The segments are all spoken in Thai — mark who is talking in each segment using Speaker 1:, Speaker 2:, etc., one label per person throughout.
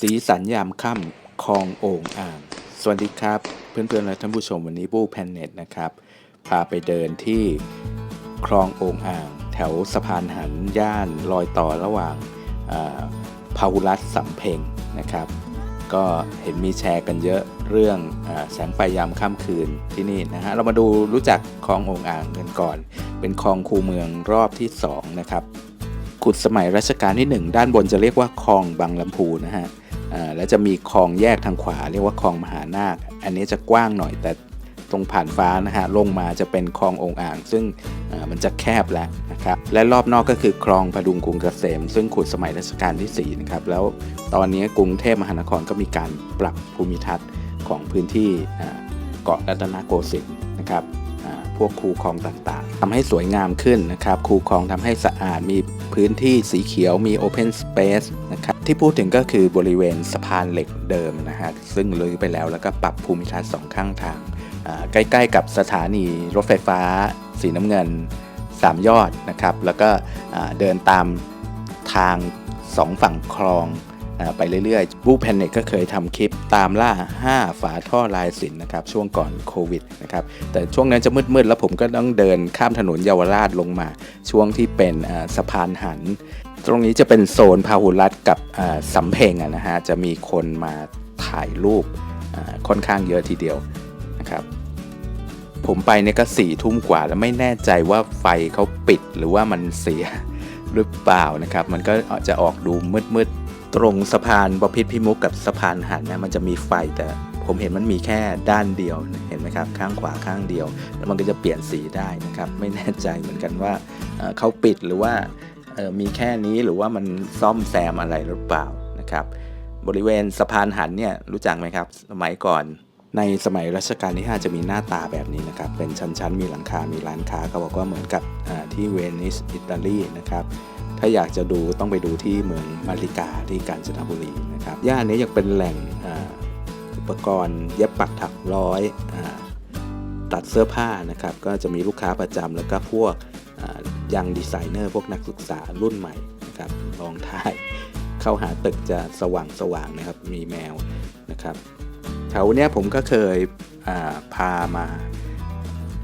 Speaker 1: สีสันยามค่ำคลองโอ่งอ่าง สวัสดีครับ เพื่อนๆและท่านผู้ชมวันนี้บู้แพนเน็ตนะครับ พาไปเดินที่คลองโอ่งอ่าง แถวสะพานหันย่านรอยต่อระหว่างอ่าพาหุรัตสำเพ็งนะครับ ก็เห็นมีแชร์กันเยอะเรื่องอแสงไฟยามค่ำคืนที่นี่นะฮะเรามาดูรู้จักคลองโองอ่างกันก่อน เป็นคลองคูเมืองรอบที่2นะครับขุดสมัยรัชกาลที่ 1 ด้านบนจะเรียกว่าคลองบางลำพูนะฮะ แล้วจะมีคลองแยกทางขวา เรียกว่าคลองมหานาค อันนี้จะกว้างหน่อย แต่ตรงผ่านฟ้านะฮะลงมาจะเป็นคลององอ่าง ซึ่งมันจะแคบแล้วนะครับและรอบนอกก็คือคลองพดุงกรุงเกษม ซึ่งขุดสมัยรัชกาลที่4นะครับแล้วตอนนี้กรุงเทพมหานครก็มีการปรับภูมิทัศน์ของพื้นที่เกาะรัตนโกสินทร์นะครับพวกคูคลองต่างๆทำให้สวยงามขึ้นนะครับคูคลองทำให้สะอาดมีพื้นที่สีเขียวมี Open Space นะครับ ที่พูดถึงก็คือบริเวณสะพานเหล็กเดิมนะฮะซึ่งรื้อไปแล้วแล้วก็ปรับภูมิทัศน์สองข้างทาง ใกล้ๆกับสถานีรถไฟฟ้า สีน้ำเงิน 3 ยอดนะครับ แล้วก็เดินตามทางสองฝั่งคลองไปเรื่อยๆบูแพนเน็ตก็เคยทำคลิปตามล่า 5 ฝาท่อลายสินนะครับ ช่วงก่อนโควิดนะครับ แต่ช่วงนั้นจะมืดๆ แล้วผมก็ต้องเดินข้ามถนนเยาวราชลงมา ช่วงที่เป็นสะพานหัน ตรงนี้จะเป็นโซนพาหุรัตกับสำเพ็งนะฮะจะมีคนมาถ่ายรูปค่อนข้างเยอะทีเดียวนะครับ ผมไปเนี่ยก็สี่ทุ่มกว่าแล้วไม่แน่ใจว่าไฟเขาปิดหรือว่ามันเสียหรือเปล่านะครับ มันก็จะออกดูมืดๆ ตรงสะพานบพิตรพิมุกกับสะพานหันนะมันจะมีไฟแต่ผมเห็นมันมีแค่ด้านเดียวเห็นไหมครับ ข้างขวาข้างเดียว แล้วมันก็จะเปลี่ยนสีได้นะครับ ไม่แน่ใจเหมือนกันว่าเขาปิดหรือว่า เออมีแค่นี้หรือว่ามันซ่อมแซมอะไรหรือเปล่านะครับ บริเวณสะพานหันเนี่ยรู้จักไหมครับ สมัยก่อนในสมัยรัชกาลที่ 5 จะมีหน้าตาแบบนี้นะครับ เป็นชั้นๆ มีหลังคา มีร้านค้าเขาบอกว่าเหมือนกับที่เวนิสอิตาลีนะครับ ถ้าอยากจะดูต้องไปดูที่เมืองมาริกาที่กาญจนบุรีนะครับ ย่านนี้ยังเป็นแหล่งอุปกรณ์เย็บปักถักร้อยอตัดเสื้อผ้านะครับ ก็จะมีลูกค้าประจำแล้วก็พวก ยังดีไซเนอร์พวกนักศึกษารุ่นใหม่นะครับลองถ่ายเข้าหาตึกจะสว่างสว่างๆนะครับ มีแมวนะครับแถวเนี้ยผมก็เคยาพามา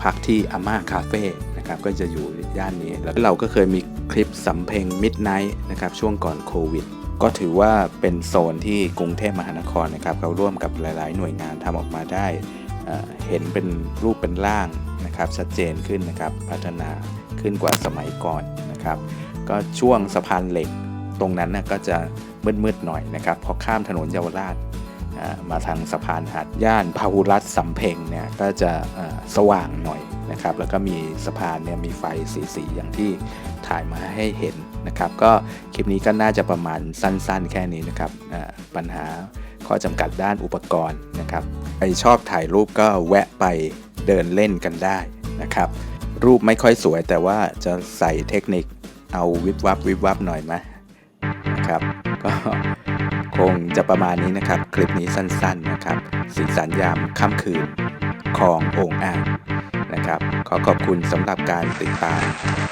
Speaker 1: พักที่อาม่าคาเฟ่นะครับก็จะอยู่ย่านนี้ แล้วเราก็เคยมีคลิปสำเพ็งมิดไนท์นะครับช่วงก่อนโควิด ก็ถือว่าเป็นโซนที่กรุงเทพมหานครนะครับเขาร่วมกับหลาย ๆ หน่วยงานทำออกมาได้เห็นเป็นรูปเป็นร่างนะครับชัดเจนขึ้นนะครับพัฒนา ขึ้นกว่าสมัยก่อนนะครับ ก็ช่วงสะพานเหล็กตรงนั้นนะก็จะมืดๆหน่อยนะครับพอข้ามถนนเยาวราชมาทางสะพานหัดย่านพาหุรัตสำเพ็งเนี่ยก็จะสว่างหน่อยนะครับ แล้วก็มีสะพานเนี่ยมีไฟสีๆอย่างที่ถ่ายมาให้เห็นนะครับ ก็คลิปนี้ก็น่าจะประมาณสั้นๆ แค่นี้นะครับปัญหาข้อจำกัดด้านอุปกรณ์นะครับใครชอบถ่ายรูปก็แวะไปเดินเล่นกันได้นะครับ รูปไม่ค่อยสวยแต่ว่าจะใส่เทคนิคเอาวิบวับวิบวับหน่อยไหมนะครับ ก็คงจะประมาณนี้นะครับ คลิปนี้สั้นๆนะครับสีสันยามค่ำคืนของโอ่งอ่างนะครับ ขอขอบคุณสำหรับการติดตาม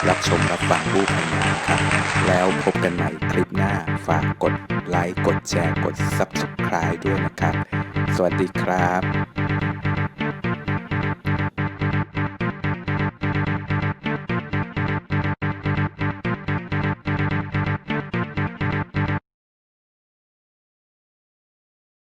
Speaker 1: รับชมรับฟังรูปนี้นะครับ แล้วพบกันใหม่คลิปหน้าฝากกดไลค์กดแชร์กด Subscribe ด้วยนะครับ สวัสดีครับ